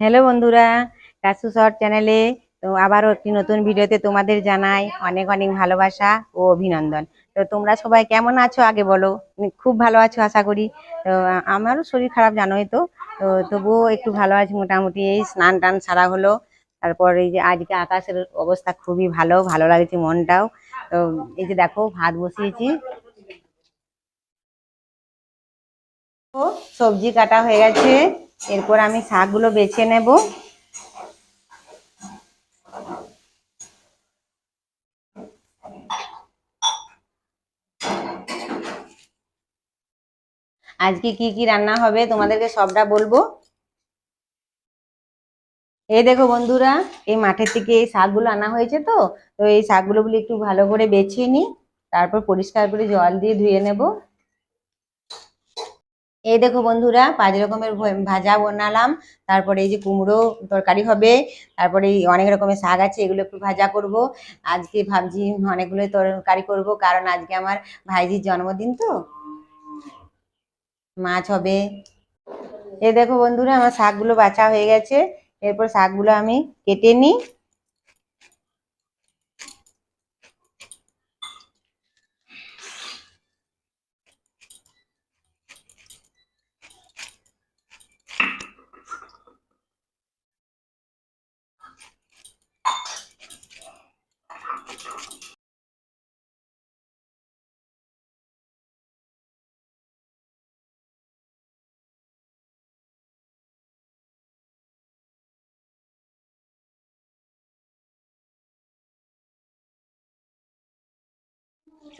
Hello বন্ধুরা, Kasu short চ্যানেলে তো আবারও একটি নতুন ভিডিওতে তোমাদের জানাই অনেক অনেক ভালোবাসা ও অভিনন্দন। তো তোমরা সবাই কেমন আছো আগে বলো? খুব ভালো আছো আশা করি। তো আমারও শরীর খারাপ জানোই তো। তো তবুও একটু ভালো আছি মোটামুটি। এই স্নান টান সারা হলো। তারপর এই যে আজকে আকাশের অবস্থা খুবই ভালো ভালো লাগছে মনটাও। তো এই যে দেখো, ভাত বসিয়েছি। সবজি কাটা হয়ে গেছে। এরপর আমি শাকগুলো বেছে নেব। আজকে কি কি রান্না হবে তোমাদেরকে সবটা বলব? এই দেখো বন্ধুরা, এই মাঠের থেকে এই শাকগুলো আনা হয়েছে তো তো এই শাকগুলো একটু ভালো করে বেছে নিই, তারপর পরিষ্কার করে জল দিয়ে ধুয়ে নেব। এই দেখো বন্ধুরা, পাঁচ রকমের ভাজা বানালাম। তারপরে এই যে কুমড়ো তরকারি হবে, তারপরে অনেক রকমের শাক আছে, এগুলো একটু ভাজা করব। আজকে ভাবছি অনেকগুলো তরকারি করব, কারণ আজকে আমার ভাইজির জন্মদিন তো। মাছ হবে। এই দেখো বন্ধুরা, আমার শাকগুলো বাছা হয়ে গেছে। এরপর শাকগুলো আমি কেটে নিই।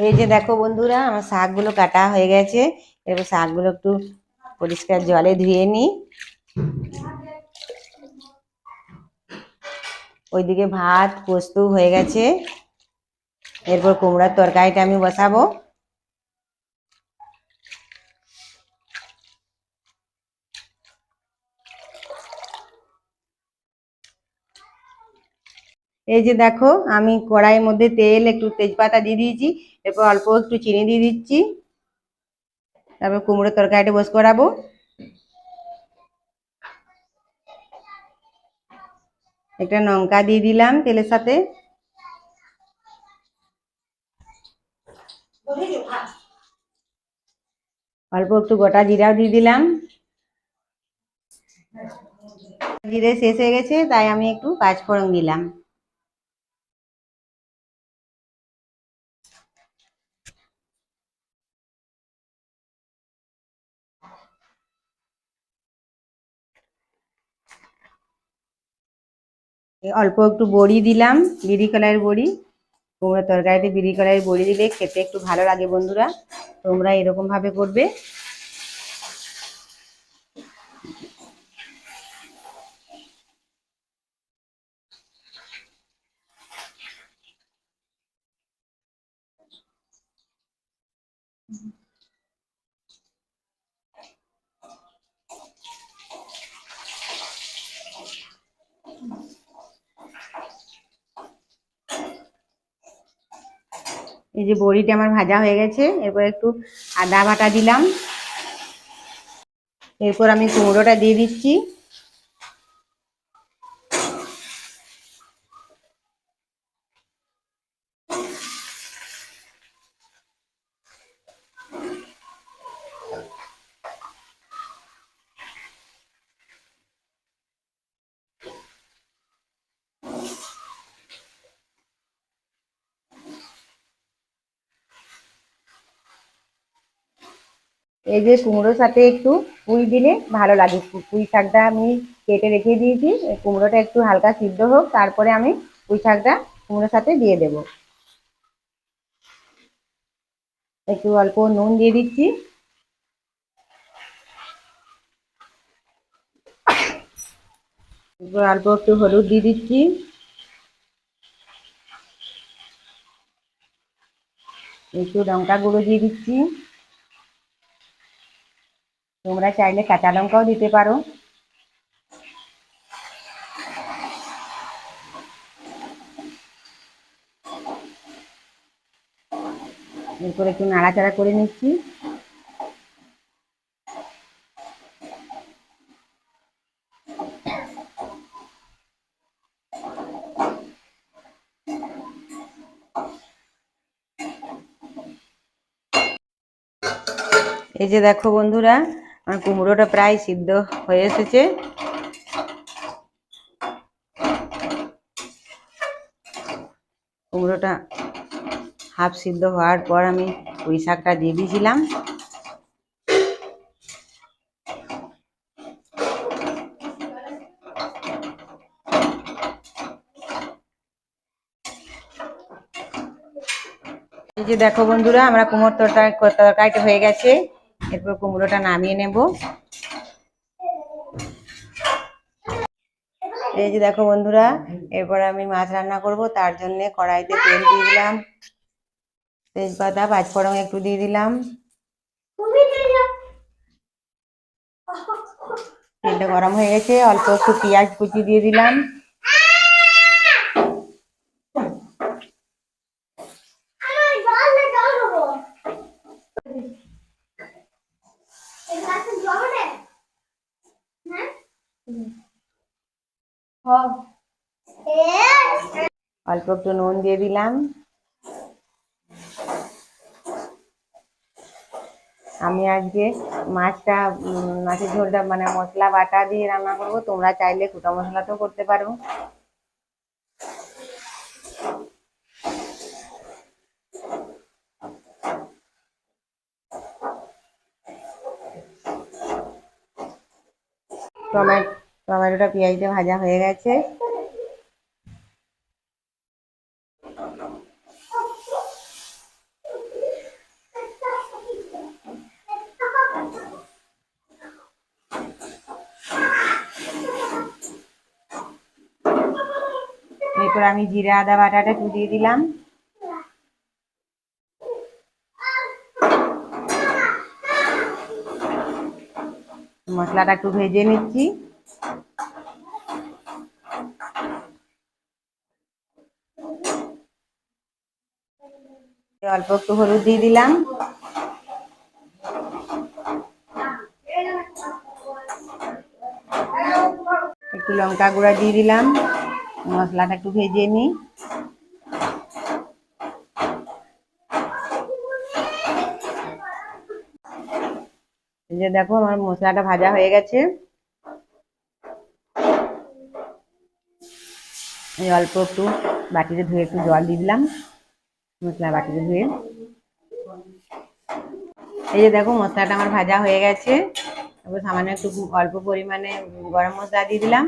এই যে দেখো বন্ধুরা, আমার শাকগুলো কাটা হয়ে গেছে। এবার শাকগুলো একটু পরিষ্কার জলে ধুয়ে নিই। ওইদিকে ভাত, পোস্ত হয়ে গেছে। এরপর কুমড়ার তরকারিটা আমি বসাবো। এই যে দেখো, আমি কড়াইয়ের মধ্যে তেল, একটু তেজপাতা দিয়ে দিয়েছি, এরপর অল্প একটু চিনি দিয়ে দিচ্ছি। তারপর কুমড়োর তরকারিটা বস করাবো একটা লঙ্কা দিয়ে দিলাম তেলের সাথে। অল্প একটু গোটা জিরাও দিয়ে দিলাম। জিরে শেষ হয়ে গেছে, তাই আমি একটু পাঁচফোড়ন দিলাম। অল্প একটু বড়ি দিলাম, বিড়ি কলাইয়ের বড়ি। কুমড়ো তরকারিতে বিড়ি কলাইয়ের বড়ি দিলে খেতে একটু ভালো লাগে বন্ধুরা। তোমরা এরকমভাবে করবে। এই যে বড়িটা আমার ভাজা হয়ে গেছে, এরপর একটু আদা বাটা দিলাম। এরপর আমি কুমড়োটা দিয়ে দিচ্ছি। এই যে কুমড়োর সাথে একটু পুঁই দিলে ভালো লাগে। পুঁই শাকটা আমি কেটে রেখে দিয়েছি। কুমড়োটা একটু হালকা সিদ্ধ হোক, তারপরে আমি পুঁই শাকটা কুমড়োর সাথে দিয়ে দেব। একটু অল্প নুন দিয়ে দিচ্ছি। অল্প একটু হলুদ দিয়ে দিচ্ছি। একটু লঙ্কা গুঁড়ো দিয়ে দিচ্ছি। তোমরা চাইলে কাঁচা লঙ্কাও দিতে পারো। এরপরে একটু নাড়াচাড়া করে নিচ্ছি। এই যে দেখো বন্ধুরা আমার কুমড়োটা প্রায় সিদ্ধ হয়ে এসেছে। কুমড়োটা হাফ সিদ্ধ হওয়ার পর আমি ওই শাকটা দিয়ে দিয়েছিলাম। এই যে দেখো বন্ধুরা, আমরা কুমড়োর তরকারি তরকারিটা হয়ে গেছে। এরপর কুমড়োটা নামিয়ে নেব। এই যে দেখো বন্ধুরা, এরপর আমি মাছ রান্না করব, তার জন্য কড়াইতে তেল দিয়ে দিলাম। তেজপাতা, পাঁচফোড়ন একটু দিয়ে দিলাম। তেলটা গরম হয়ে গেছে, অল্প একটু পেঁয়াজ কুচি দিয়ে দিলাম। অল্প একটু নুন দিয়ে দিলাম। আমি আজকে মাছটা মাছের ঝোলটা মানে মশলা, বাটা দিয়ে রান্না করব। তোমরা চাইলে কুটা মশলাতেও করতে পারো। টমেটো টমেটোটা পেঁয়াজটা ভাজা হয়ে গেছে। এরপর আমি জিরা, আদা, বাটাটা একটু দিয়ে দিলাম। মশলাটা একটু ভেজে নিচ্ছি। অল্প একটু হলুদ দিয়ে দিলাম। একটু লঙ্কা গুঁড়া দিয়ে দিলাম। মশলাটা একটু ভেজে নিই। যে দেখো, আমার মশলাটা ভাজা হয়ে গেছে। অল্প একটু বাটিতে ধুয়ে একটু জল দিয়ে দিলাম, মশলা বাটিতে ধুয়ে। এই যে দেখো, মশলাটা আমার ভাজা হয়ে গেছে। তারপর সামান্য একটু অল্প পরিমাণে গরম মশলা দিয়ে দিলাম।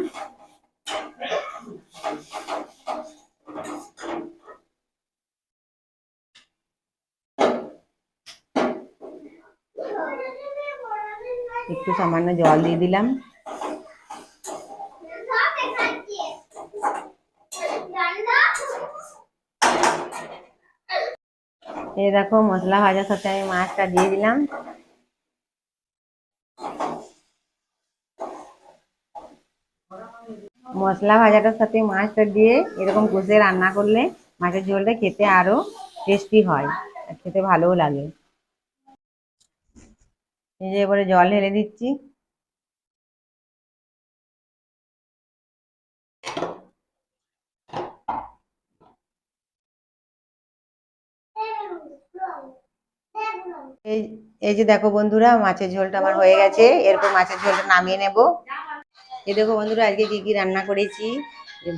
একটু সামান্য জল দিয়ে দিলাম। এই দেখো মশলা ভাজার সাথে আমি মাছটা দিয়ে দিলাম। মশলা ভাজাটার সাথে মাছটা দিয়ে এরকম কষে রান্না করলে মাছের ঝোলটা খেতে আরও টেস্টি হয় আর খেতে ভালোও লাগে। এই যে এবারে জল ঢেলে দিচ্ছি। এই এই যে দেখো বন্ধুরা, মাছের ঝোলটা আমার হয়ে গেছে। এরপর মাছের ঝোলটা নামিয়ে নেব। এই দেখো বন্ধুরা, আজকে কী কী রান্না করেছি?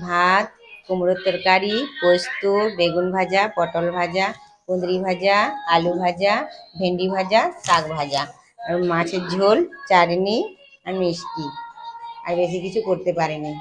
ভাত, কুমড়োর তরকারি, পোস্ত, বেগুন ভাজা, পটল ভাজা, কুঁদরি ভাজা, আলু ভাজা, ভেন্ডি ভাজা, শাক ভাজা আর মাছের ঝোল, চাটনি আর মিষ্টি। আর বেশি কিছু করতে পারিনি।